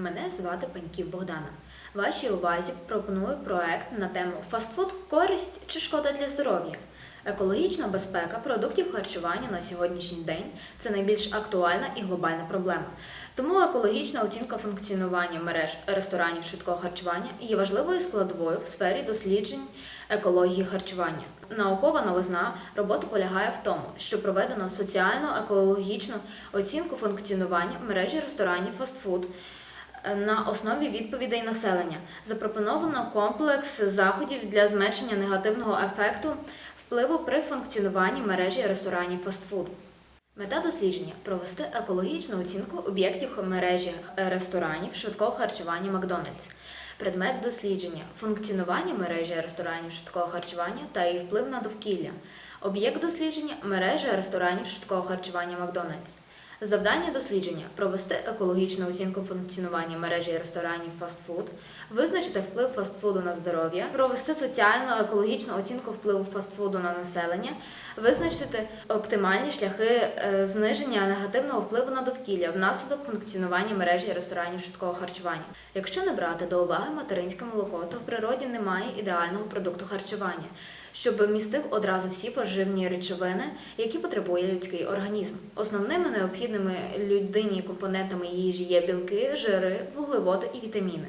Мене звати Паньків Богдана. Вашій увазі пропоную проект на тему фастфуд користь чи шкода для здоров'я. Екологічна безпека продуктів харчування на сьогоднішній день це найбільш актуальна і глобальна проблема. Тому екологічна оцінка функціонування мереж ресторанів швидкого харчування є важливою складовою в сфері досліджень екології харчування. Наукова новизна робота полягає в тому, що проведено соціально-екологічну оцінку функціонування мережі ресторанів фастфуд на основі відповідей населення. Запропоновано комплекс заходів для зменшення негативного ефекту впливу при функціонуванні мережі ресторанів фастфуду. Мета дослідження провести екологічну оцінку об'єктів мережі ресторанів швидкого харчування Макдональдс. Предмет дослідження функціонування мережі ресторанів швидкого харчування та її вплив на довкілля. Об'єкт дослідження мережі ресторанів швидкого харчування Макдональдс. Завдання дослідження провести екологічну оцінку функціонування мережі ресторанів фастфуд, визначити вплив фастфуду на здоров'я, провести соціально-екологічну оцінку впливу фастфуду на населення, визначити оптимальні шляхи е, зниження негативного впливу на довкілля внаслідок функціонування мережі ресторанів швидкого харчування. Якщо не брати до уваги материнське молоко, то в природі немає ідеального продукту харчування щоб містив одразу всі поживні речовини, які потребує людський організм. Основними необхідними людині компонентами їжі є білки, жири, вуглеводи і вітаміни.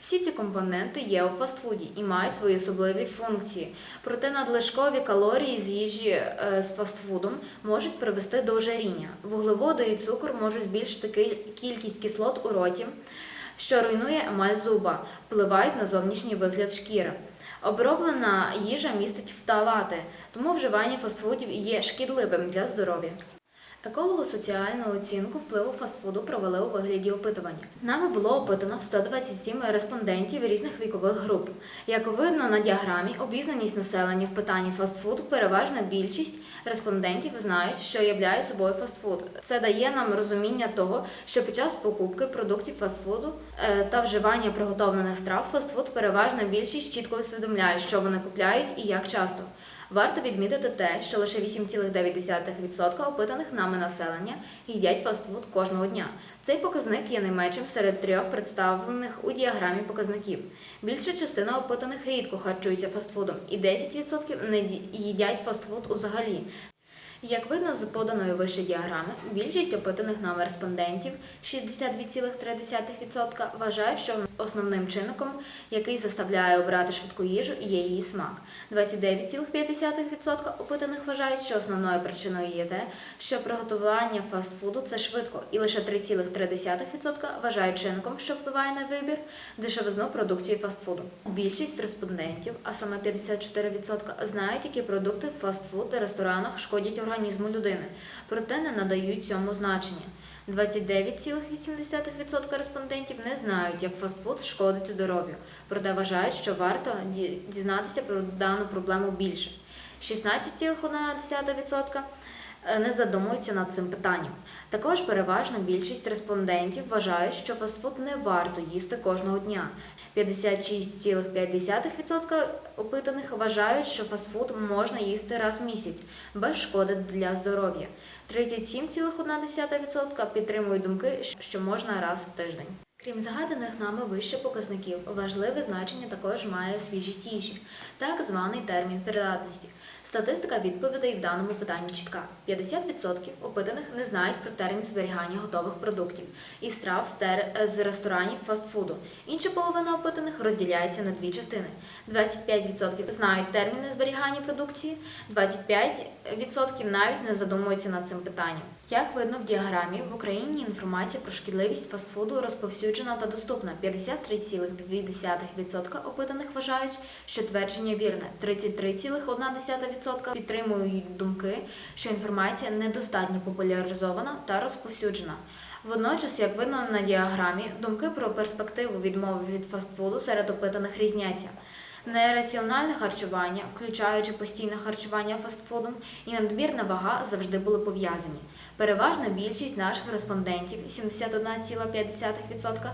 Всі ці компоненти є у фастфуді і мають свої особливі функції. Проте надлишкові калорії з їжі е, з фастфудом можуть привести до ожиріння. Вуглеводи і цукор можуть збільшити кількість кислот у роті, що руйнує емаль зуба, впливають на зовнішній вигляд шкіри. Оброблена їжа містить фталати, тому вживання фастфудів є шкідливим для здоров'я. Еколого-соціальну оцінку впливу фастфуду провели у вигляді опитування. Нами було опитано 127 респондентів різних вікових груп. Як видно на діаграмі, обізнаність населення в питанні фастфуду переважна більшість респондентів знають, що являє собою фастфуд. Це дає нам розуміння того, що під час покупки продуктів фастфуду е, та вживання приготовлених страв фастфуд переважна більшість чітко усвідомляє, що вони купляють і як часто. Варто відмітити те, що лише 8,9% опитаних нами населення їдять фастфуд кожного дня. Цей показник є найменшим серед трьох представлених у діаграмі показників. Більша частина опитаних рідко харчується фастфудом, і 10% не їдять фастфуд узагалі. Як видно з поданої вище діаграми, більшість опитаних нами респондентів 62,3% вважають, що основним чинником, який заставляє обрати швидку їжу, є її смак. 29,5% опитаних вважають, що основною причиною є те, що приготування фастфуду це швидко, і лише 3,3% вважають чинником, що впливає на вибір дешевизну продукції фастфуду. Більшість респондентів, а саме 54%, знають, які продукти в фастфуд та ресторанах шкодять організму людини, проте не надають цьому значення. 29,8% респондентів не знають, як фастфуд шкодить здоров'ю, проте вважають, що варто дізнатися про дану проблему більше. 16,1% не задумуються над цим питанням. Також переважна більшість респондентів вважають, що фастфуд не варто їсти кожного дня. 56,5% опитаних вважають, що фастфуд можна їсти раз в місяць без шкоди для здоров'я. 37,1% підтримують думки, що можна раз в тиждень. Крім згаданих нами вище показників, важливе значення також має свіжість їжі, так званий термін придатності. Статистика відповідей в даному питанні чітка: 50% опитаних не знають про термін зберігання готових продуктів і страв з ресторанів фастфуду. Інша половина опитаних розділяється на дві частини: 25% знають терміни зберігання продукції, 25% навіть не задумуються над цим питанням. Як видно в діаграмі, в Україні інформація про шкідливість фастфуду розповсюджена та доступна. 53,2% опитаних вважають, що твердження вірне. 33,1% підтримують думки, що інформація недостатньо популяризована та розповсюджена. Водночас, як видно на діаграмі, думки про перспективу відмови від фастфуду серед опитаних різняться. Нераціональне харчування, включаючи постійне харчування фастфудом, і надмірна вага завжди були пов'язані. Переважна більшість наших респондентів 71,5%,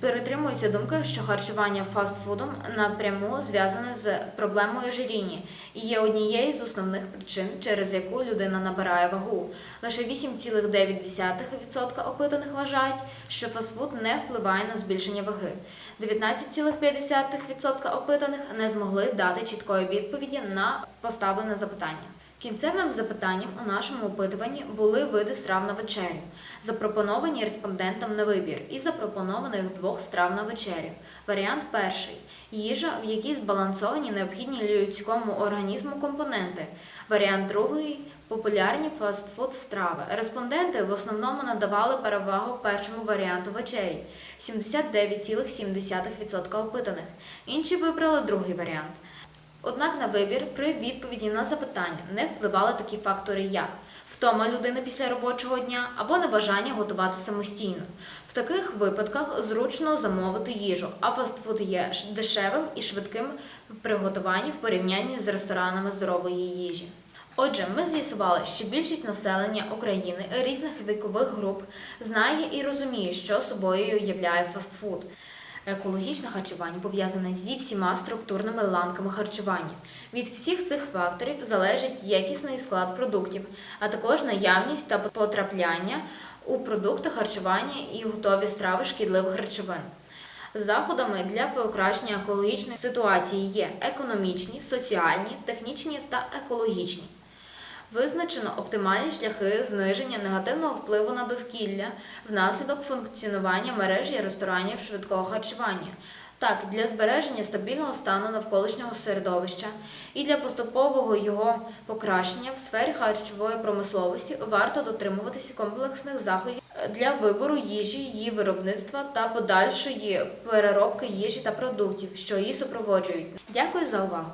Перетримуються думки, що харчування фастфудом напряму зв'язане з проблемою ожиріння і є однією з основних причин, через яку людина набирає вагу. Лише 8,9% опитаних вважають, що фастфуд не впливає на збільшення ваги. 19,5% опитаних не змогли дати чіткої відповіді на поставлене запитання. Кінцевим запитанням у нашому опитуванні були види страв на вечерю, запропоновані респондентам на вибір, і запропонованих двох страв на вечерю. Варіант перший їжа, в якій збалансовані необхідні людському організму компоненти. Варіант другий популярні фастфуд страви. Респонденти в основному надавали перевагу першому варіанту вечері 79,7% опитаних. Інші вибрали другий варіант. Однак на вибір при відповіді на запитання не впливали такі фактори, як втома людини після робочого дня або небажання готувати самостійно. В таких випадках зручно замовити їжу, а фастфуд є дешевим і швидким в приготуванні в порівнянні з ресторанами здорової їжі. Отже, ми з'ясували, що більшість населення України різних вікових груп знає і розуміє, що собою являє фастфуд. Екологічне харчування пов'язане зі всіма структурними ланками харчування. Від всіх цих факторів залежить якісний склад продуктів, а також наявність та потрапляння у продукти харчування і готові страви шкідливих речовин. Заходами для покращення екологічної ситуації є економічні, соціальні, технічні та екологічні. Визначено оптимальні шляхи зниження негативного впливу на довкілля внаслідок функціонування мережі ресторанів швидкого харчування. Так, для збереження стабільного стану навколишнього середовища і для поступового його покращення в сфері харчової промисловості варто дотримуватися комплексних заходів для вибору їжі, її виробництва та подальшої переробки їжі та продуктів, що її супроводжують. Дякую за увагу!